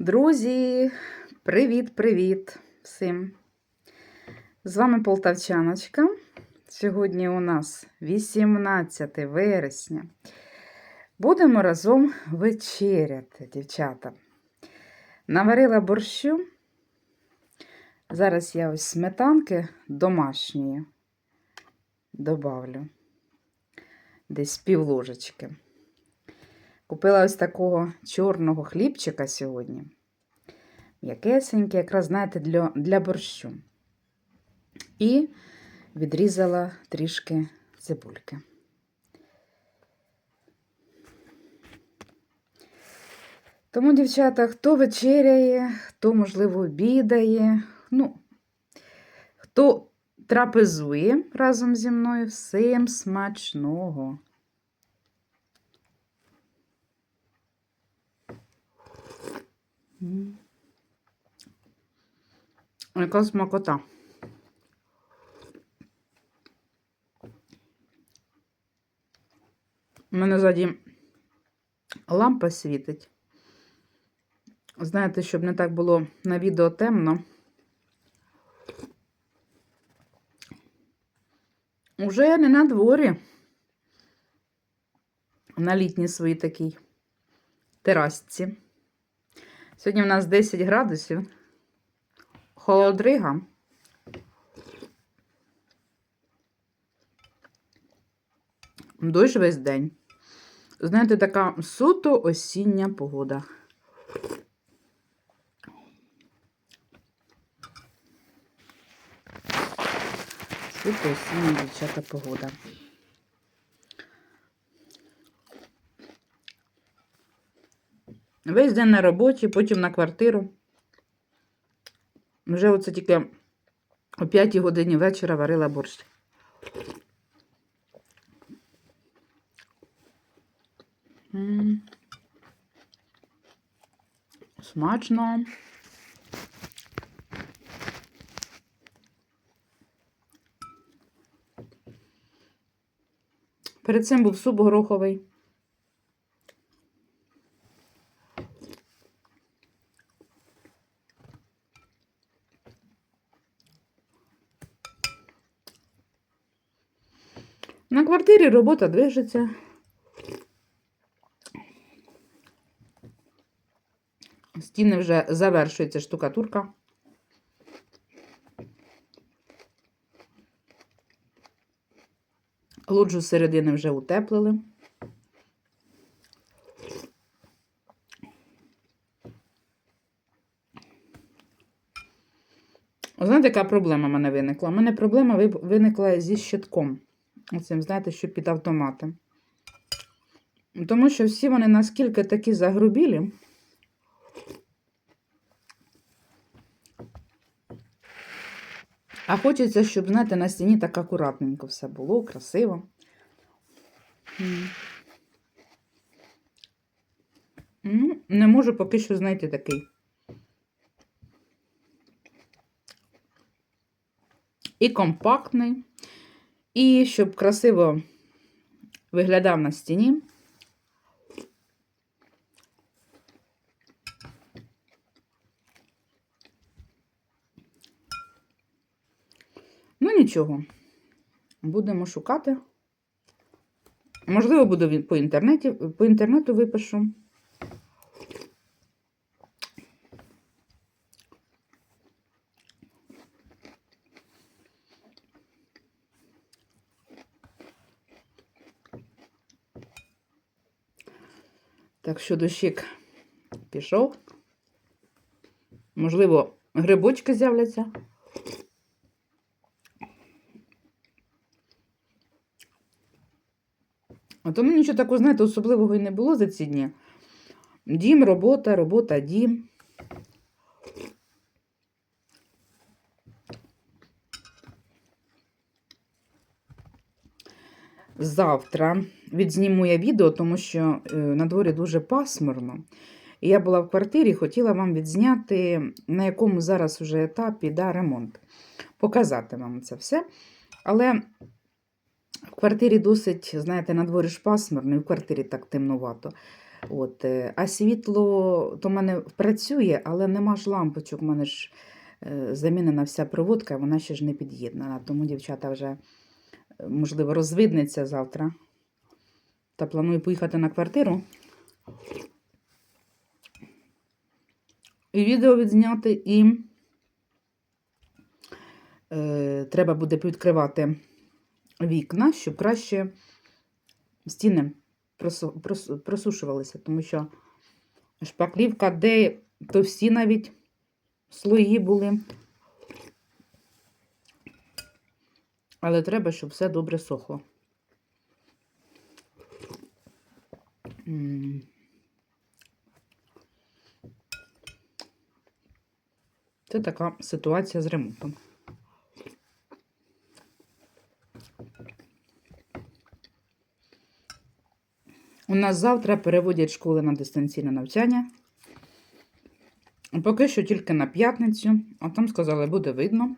Друзі, привіт-привіт всім! З вами Полтавчаночка. Сьогодні у нас 18 вересня. Будемо разом вечеряти, дівчата. Наварила борщу. Зараз я ось сметанки домашньої добавлю. Десь пів ложечки. Купила ось такого чорного хлібчика сьогодні. М'якесенький, якраз, знаєте, для, для борщу. І відрізала трішки цибульки. Тому, дівчата, хто вечеряє, хто, можливо, обідає, ну, хто трапезує разом зі мною, всім смачного. Яка смакота. У мене ззаді лампа світить. Знаєте, щоб не так було на відео темно. Уже не на дворі. На літній своїй такій терасці. Сьогодні у нас 10 градусів. Холодрига. Дощ весь день. Знаєте, така суто осіння погода. Суто осіння, дівчата, погода. Весь день на роботі, потім на квартиру. Вже оце тільки о 5 годині вечора варила борщ. Смачно. Перед цим був суп гороховий. На квартирі робота движеться. Стіни вже завершується штукатурка. Лоджу з середини вже утеплили. Знаєте, яка проблема в мене виникла? У мене проблема виникла зі щитком. Оцим, знаєте, що під автоматом. Тому що всі вони наскільки такі загрубілі. А хочеться, щоб, знаєте, на стіні так акуратненько все було, красиво. Ну, не можу поки що знайти такий. І компактний, і щоб красиво виглядав на стіні. Ну, нічого. Будемо шукати. Можливо, буду по інтернеті, по інтернету випишу. Так що дощик пішов. Можливо, грибочки з'являться. А тому нічого такого, знаєте, особливого і не було за ці дні. Дім, робота, робота, дім. Завтра відзніму я відео, тому що е, на дворі дуже пасмурно. І я була в квартирі, хотіла вам відзняти, на якому зараз вже етапі да, ремонт. Показати вам це все. Але в квартирі досить, знаєте, на дворі ж пасмурно, і в квартирі так темнувато. От, е, а світло то в мене працює, але нема ж лампочок. У мене ж е, замінена вся проводка, вона ще ж не під'єднана. Тому дівчата вже, можливо, розвиднеться завтра. Та планую поїхати на квартиру. І відео відзняти, і е, треба буде відкривати вікна, щоб краще стіни просу- прос- просушувалися, тому що шпаклівка, де товсті навіть слої були. Але треба, щоб все добре сохло. Це така ситуація з ремонтом. У нас завтра переводять школи на дистанційне навчання. Поки що тільки на п'ятницю, а там сказали, буде видно.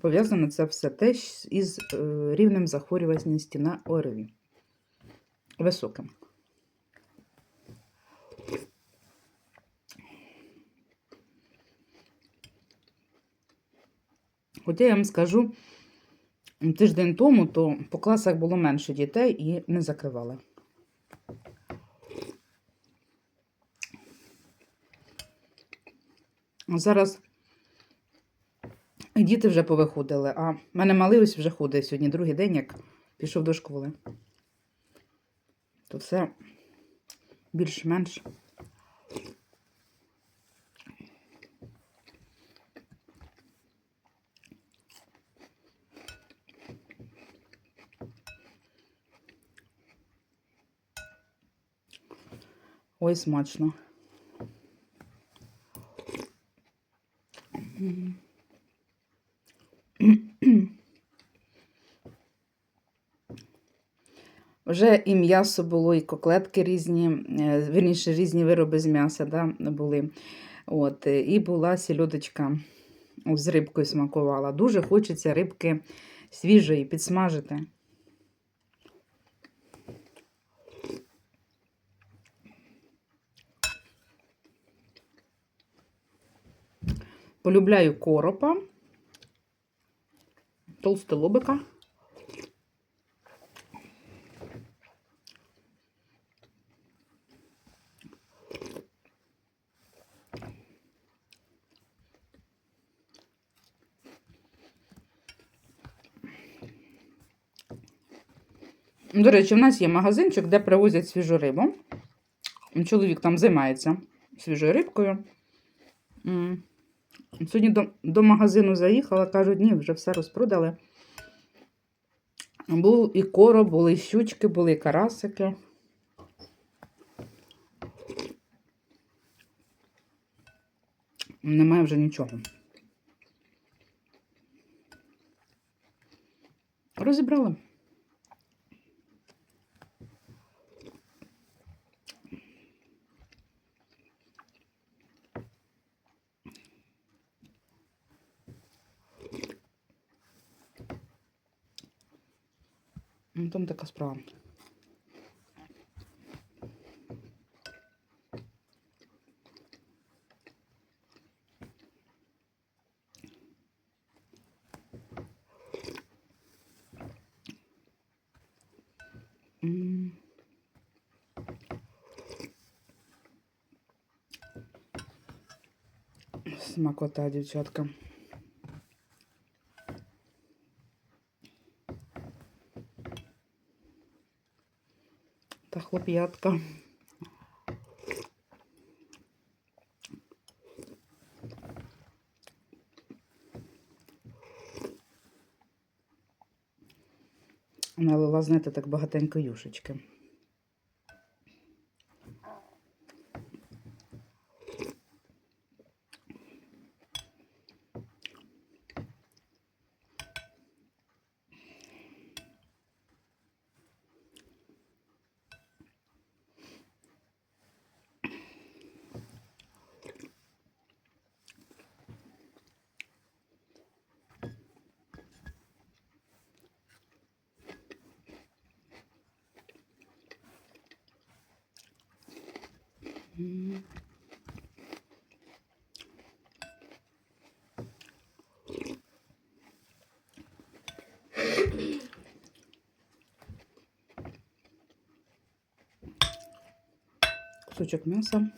Пов'язано це все теж із е, рівнем захворюваності на ОРВІ. Високим. Хоча я вам скажу, тиждень тому то по класах було менше дітей і не закривали. Зараз діти вже повиходили, а в мене малий ось вже ходить сьогодні другий день, як пішов до школи. То все більш-менш. Ой, смачно. Вже і м'ясо було, і коклетки різні, е, вірніше, різні вироби з м'яса да, були. От, е, і була сільодочка з рибкою смакувала. Дуже хочеться рибки свіжої підсмажити. Полюбляю коропа, толстолобика. До речі, в нас є магазинчик, де привозять свіжу рибу. Чоловік там займається свіжою рибкою. Сьогодні до, до магазину заїхала, кажуть, ні, вже все розпродали. Був і короб, були і щучки, були і карасики. Немає вже нічого. Розібрали. Ну, там така справа. Смакота, дівчатка. Та хлоп'ятка. Налила, знаєте, так багатенько юшечки. М. Кусочок м'яса.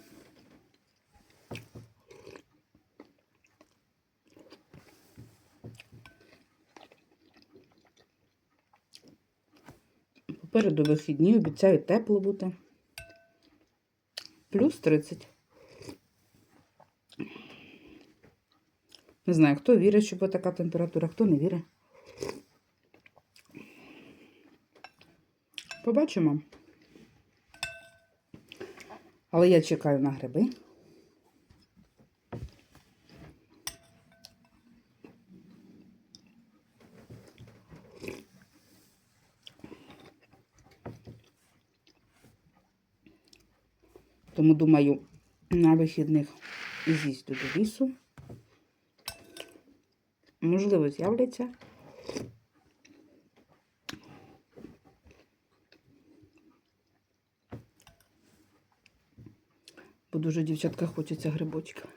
Попереду вихідні, обіцяють тепло бути. Плюс 30. Не знаю, хто вірить, що буде така температура, хто не вірить. Побачимо. Але я чекаю на гриби. Тому думаю, на вихідних з'їзду до лісу. Можливо, з'являться. Бо дуже дівчатка хочеться грибочка.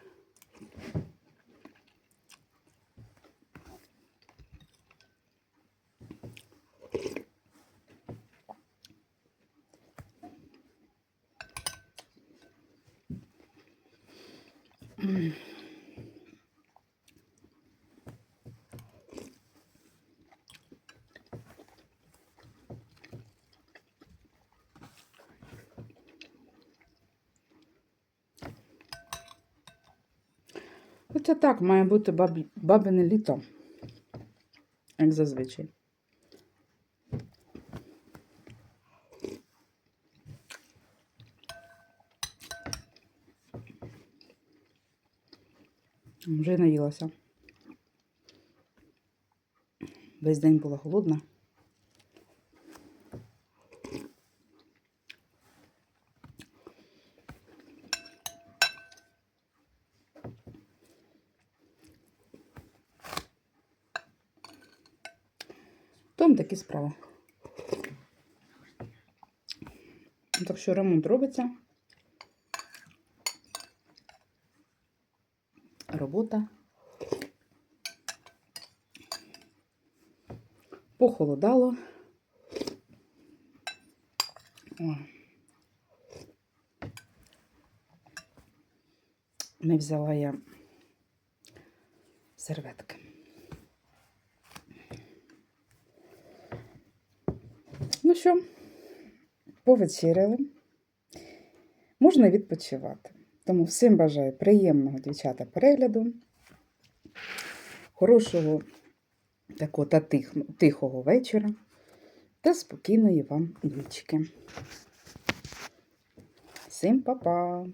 Хоча так, має бути бабине літо, як зазвичай. Вже наїлася. Весь день була голодна. Там такі справи. Так що ремонт робиться. Робота. Похолодало. О. Не взяла я серветки. Ну що, повечеряли. Можна відпочивати. Тому всім бажаю приємного дівчата перегляду, хорошого такого та тих, тихого вечора та спокійної вам нічки. Всім па-па!